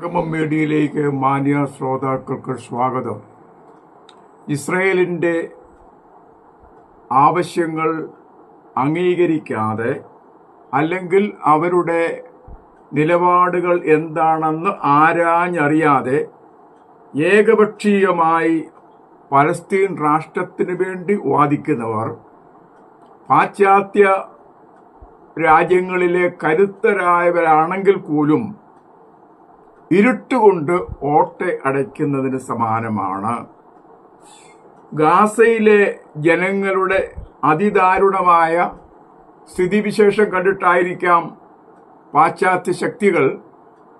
ആഗമം മീഡിയയിലേക്ക് മാന്യ ശ്രോതാക്കൾക്ക് സ്വാഗതം. ഇസ്രയേലിന്റെ ആവശ്യങ്ങൾ അംഗീകരിക്കാതെ അല്ലെങ്കിൽ അവരുടെ നിലപാടുകൾ എന്താണെന്ന് ആരാഞ്ഞറിയാതെ ഏകപക്ഷീയമായി പലസ്തീൻ രാഷ്ട്രത്തിന് വേണ്ടി വാദിക്കുന്നവർ പാശ്ചാത്യ രാജ്യങ്ങളിലെ കരുത്തരായവരാണെങ്കിൽ പോലും ഇരുട്ടുകൊണ്ട് ഓട്ട അടയ്ക്കുന്നതിന് സമാനമാണ്. ഗാസയിലെ ജനങ്ങളുടെ അതിദാരുണമായ സ്ഥിതിവിശേഷം കണ്ടിട്ടായിരിക്കാം പാശ്ചാത്യ ശക്തികൾ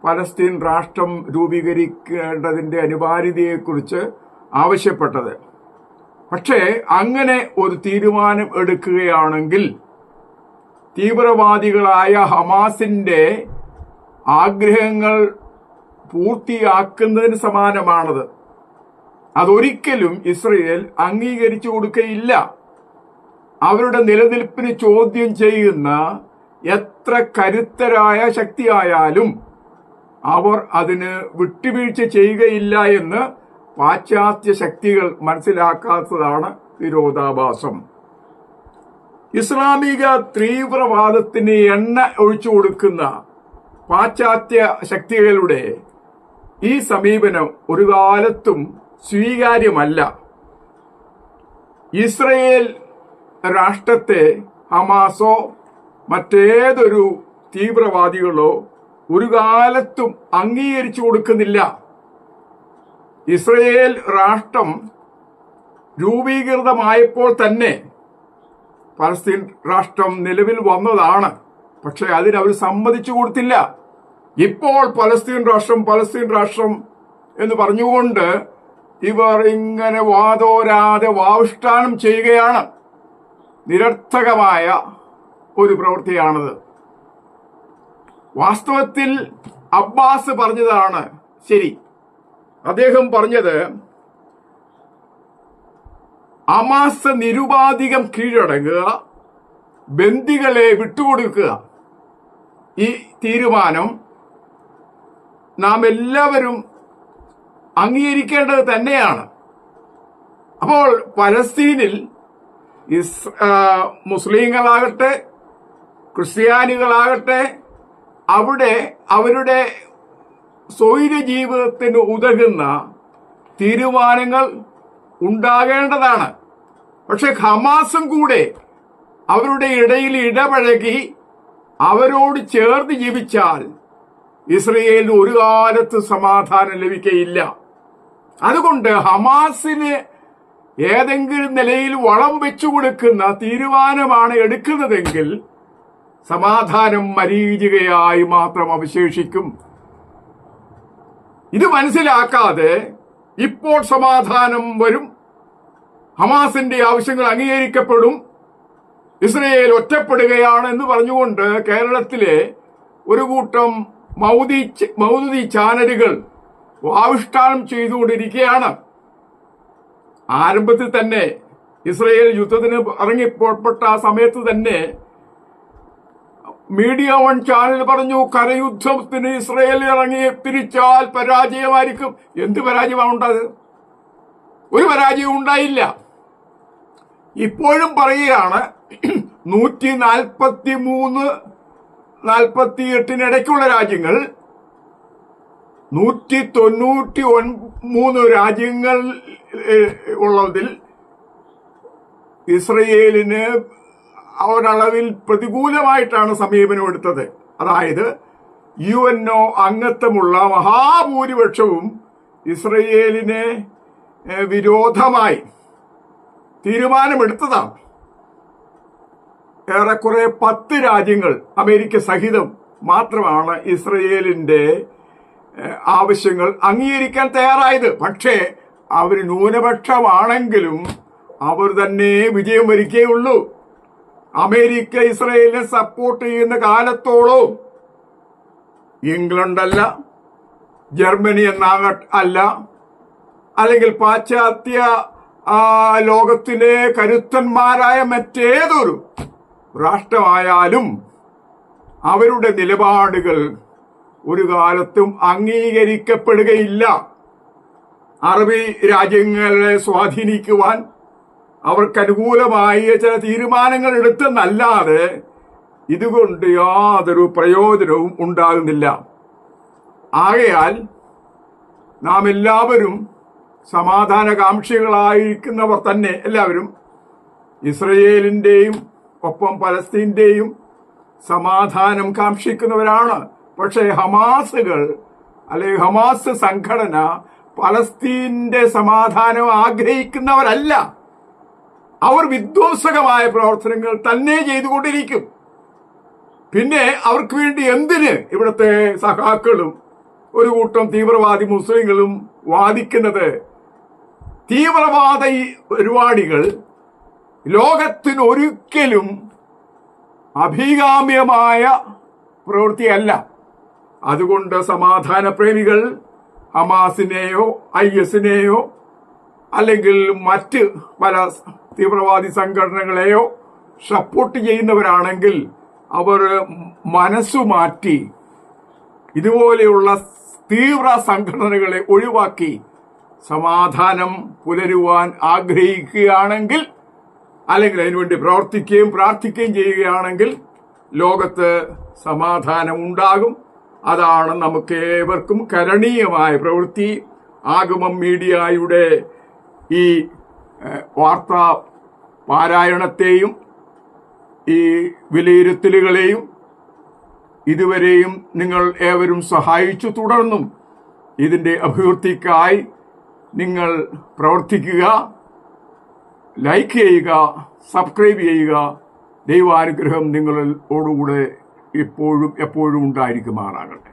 പലസ്തീൻ രാഷ്ട്രം രൂപീകരിക്കേണ്ടതിന്റെ അനിവാര്യതയെക്കുറിച്ച് ആവശ്യപ്പെട്ടത്. പക്ഷേ അങ്ങനെ ഒരു തീരുമാനം എടുക്കുകയാണെങ്കിൽ തീവ്രവാദികളായ ഹമാസിന്റെ ആഗ്രഹങ്ങൾ പൂർത്തിയാക്കുന്നതിന് സമാനമാണത്. അതൊരിക്കലും ഇസ്രയേൽ അംഗീകരിച്ചു കൊടുക്കയില്ല. അവരുടെ നിലനിൽപ്പിന് ചോദ്യം ചെയ്യുന്ന എത്ര കരുത്തരായ ശക്തിയായാലും അവർ അതിന് വിട്ടുവീഴ്ച ചെയ്യുകയില്ല എന്ന് പാശ്ചാത്യ ശക്തികൾ മനസ്സിലാക്കാത്തതാണ് വിരോധാഭാസം. ഇസ്ലാമിക തീവ്രവാദത്തിന് എണ്ണ ഒഴിച്ചു കൊടുക്കുന്ന പാശ്ചാത്യ ശക്തികളുടെ ഈ സമീപനം ഒരു കാലത്തും സ്വീകാര്യമല്ല. ഇസ്രയേൽ രാഷ്ട്രത്തെ ഹമാസോ മറ്റേതൊരു തീവ്രവാദികളോ ഒരു കാലത്തും അംഗീകരിച്ചു കൊടുക്കുന്നില്ല. ഇസ്രയേൽ രാഷ്ട്രം രൂപീകൃതമായപ്പോൾ തന്നെ പലസ്തീൻ രാഷ്ട്രം നിലവിൽ വന്നതാണ്. പക്ഷെ അതിനവർ സമ്മതിച്ചു കൊടുത്തില്ല. ഇപ്പോൾ പലസ്തീൻ രാഷ്ട്രം പലസ്തീൻ രാഷ്ട്രം എന്ന് പറഞ്ഞുകൊണ്ട് ഇവർ ഇങ്ങനെ വാതോരാതെ വാവിഷ്ഠാനം ചെയ്യുകയാണ്. നിരർത്ഥകമായ ഒരു പ്രവൃത്തിയാണത്. വാസ്തവത്തിൽ അബ്ബാസ് പറഞ്ഞതാണ് ശരി. അദ്ദേഹം പറഞ്ഞത് അമാസ നിരുപാധികം കീഴടങ്ങുക ബന്ദികളെ വിട്ടുകൊടുക്കുക. ഈ തീരുമാനം നാം എല്ലാവരും അംഗീകരിക്കേണ്ടത് തന്നെയാണ്. അപ്പോൾ പലസ്തീനിൽ ഇസ് മുസ്ലിങ്ങളാകട്ടെ ക്രിസ്ത്യാനികളാകട്ടെ അവിടെ അവരുടെ സ്വൈര ജീവിതത്തിന് ഉതകുന്ന തീരുമാനങ്ങൾ ഉണ്ടാകേണ്ടതാണ്. പക്ഷെ ഹമാസും കൂടെ അവരുടെ ഇടയിൽ ഇടപഴകി അവരോട് ചേർന്ന് ജീവിച്ചാൽ ഇസ്രയേലിന് ഒരു കാലത്ത് സമാധാനം ലഭിക്കയില്ല. അതുകൊണ്ട് ഹമാസിന് ഏതെങ്കിലും നിലയിൽ വളം വെച്ചു കൊടുക്കുന്ന തീരുമാനമാണ് എടുക്കുന്നതെങ്കിൽ സമാധാനം മരീചികയായി മാത്രം അവശേഷിക്കും. ഇത് മനസ്സിലാക്കാതെ ഇപ്പോൾ സമാധാനം വരും. ഹമാസിന്റെ ആവശ്യങ്ങൾ അംഗീകരിക്കപ്പെടും. ഇസ്രയേൽ ഒറ്റപ്പെടുകയാണ് എന്ന് പറഞ്ഞുകൊണ്ട് കേരളത്തിലെ ഒരു കൂട്ടം മൗദി മൗദി ചാനലുകൾ ആവിഷ്കാരം ചെയ്തുകൊണ്ടിരിക്കുകയാണ്. ആരംഭത്തിൽ തന്നെ ഇസ്രയേൽ യുദ്ധത്തിന് ഇറങ്ങി പുറപ്പെട്ട ആ സമയത്ത് തന്നെ മീഡിയ വൺ ചാനൽ പറഞ്ഞു കരയുദ്ധത്തിന് ഇസ്രയേൽ ഇറങ്ങി തിരിച്ചാൽ പരാജയമായിരിക്കും. എന്ത് പരാജയമാണ് ഉണ്ടായത് ഒരു പരാജയവും ഉണ്ടായില്ല. ഇപ്പോഴും പറയുകയാണ് നൂറ്റി നാൽപ്പത്തി മൂന്ന് നാൽപ്പത്തി എട്ടിനിടയ്ക്കുള്ള രാജ്യങ്ങൾ നൂറ്റി തൊണ്ണൂറ്റി ഒൻ മൂന്ന് രാജ്യങ്ങൾ ഉള്ളതിൽ ഇസ്രയേലിന് ഒരളവിൽ പ്രതികൂലമായിട്ടാണ് സമീപനം എടുത്തത്. അതായത് യു എൻ ഒ അംഗത്വമുള്ള മഹാഭൂരിപക്ഷവും ഇസ്രയേലിനെ വിരോധമായി തീരുമാനമെടുത്തതാണ്. ഏറെക്കുറെ പത്ത് രാജ്യങ്ങൾ അമേരിക്ക സഹിതം മാത്രമാണ് ഇസ്രയേലിന്റെ ആവശ്യങ്ങൾ അംഗീകരിക്കാൻ തയ്യാറായത്. പക്ഷേ അവർ ന്യൂനപക്ഷമാണെങ്കിലും അവർ തന്നെ വിജയം വരിക്കേയുള്ളൂ അമേരിക്ക ഇസ്രയേലിനെ സപ്പോർട്ട് ചെയ്യുന്ന കാലത്തോളം ഇംഗ്ലണ്ടല്ല ജർമ്മനി എന്നാക അല്ല അല്ലെങ്കിൽ പാശ്ചാത്യ ലോകത്തിലെ കരുത്തന്മാരായ മറ്റേതൊരു രാഷ്ട്രമായാലും അവരുടെ നിലപാടുകൾ ഒരു കാലത്തും അംഗീകരിക്കപ്പെടുകയില്ല. അറബി രാജ്യങ്ങളെ സ്വാധീനിക്കുവാൻ അവർക്ക് അനുകൂലമായ ചില തീരുമാനങ്ങൾ എടുത്തെന്നല്ലാതെ ഇതുകൊണ്ട് യാതൊരു പ്രയോജനവും ഉണ്ടാകുന്നില്ല. ആകയാൽ നാം എല്ലാവരും സമാധാനകാംക്ഷികളായിരിക്കുന്നവർ തന്നെ എല്ലാവരും ഇസ്രയേലിന്റെയും ഒപ്പം പലസ്തീന്റെയും സമാധാനം കാക്ഷിക്കുന്നവരാണ്. പക്ഷേ ഹമാസുകൾ അല്ലെങ്കിൽ ഹമാസ് സംഘടന പലസ്തീന്റെ സമാധാനം ആഗ്രഹിക്കുന്നവരല്ല. അവർ വിധ്വംസകമായ പ്രവർത്തനങ്ങൾ തന്നെ ചെയ്തുകൊണ്ടിരിക്കും. പിന്നെ അവർക്ക് വേണ്ടി എന്തിന് ഇവിടുത്തെ സഖാക്കളും ഒരു കൂട്ടം തീവ്രവാദി മുസ്ലിങ്ങളും വാദിക്കുന്നത്? തീവ്രവാദ പരിപാടികൾ ലോകത്തിന് ഒരിക്കലും അഭികാമ്യമായ പ്രവൃത്തിയല്ല. അതുകൊണ്ട് സമാധാന പ്രേമികൾ ഹമാസിനെയോ ഐ എസിനെയോ അല്ലെങ്കിൽ മറ്റ് പല തീവ്രവാദി സംഘടനകളെയോ സപ്പോർട്ട് ചെയ്യുന്നവരാണെങ്കിൽ അവർ മനസ്സു മാറ്റി ഇതുപോലെയുള്ള തീവ്ര സംഘടനകളെ ഒഴിവാക്കി സമാധാനം പുലരുവാൻ ആഗ്രഹിക്കുകയാണെങ്കിൽ അല്ലെങ്കിൽ അതിനുവേണ്ടി പ്രവർത്തിക്കുകയും പ്രാർത്ഥിക്കുകയും ചെയ്യുകയാണെങ്കിൽ ലോകത്ത് സമാധാനം ഉണ്ടാകും. അതാണ് നമുക്ക് ഏവർക്കും കരണീയമായ പ്രവൃത്തി. ആഗമം മീഡിയയുടെ ഈ വാർത്താ പാരായണത്തെയും ഈ വിലയിരുത്തലുകളെയും ഇതുവരെയും നിങ്ങൾ ഏവരും സഹായിച്ചു തുടർന്നും ഇതിന്റെ അഭിവൃദ്ധിക്കായി നിങ്ങൾ പ്രവർത്തിക്കുക. ലൈക്ക് ചെയ്യുക സബ്സ്ക്രൈബ് ചെയ്യുക. ദൈവാനുഗ്രഹം നിങ്ങളോടുകൂടെ എപ്പോഴും എപ്പോഴും ഉണ്ടായിരിക്കുമാറാകട്ടെ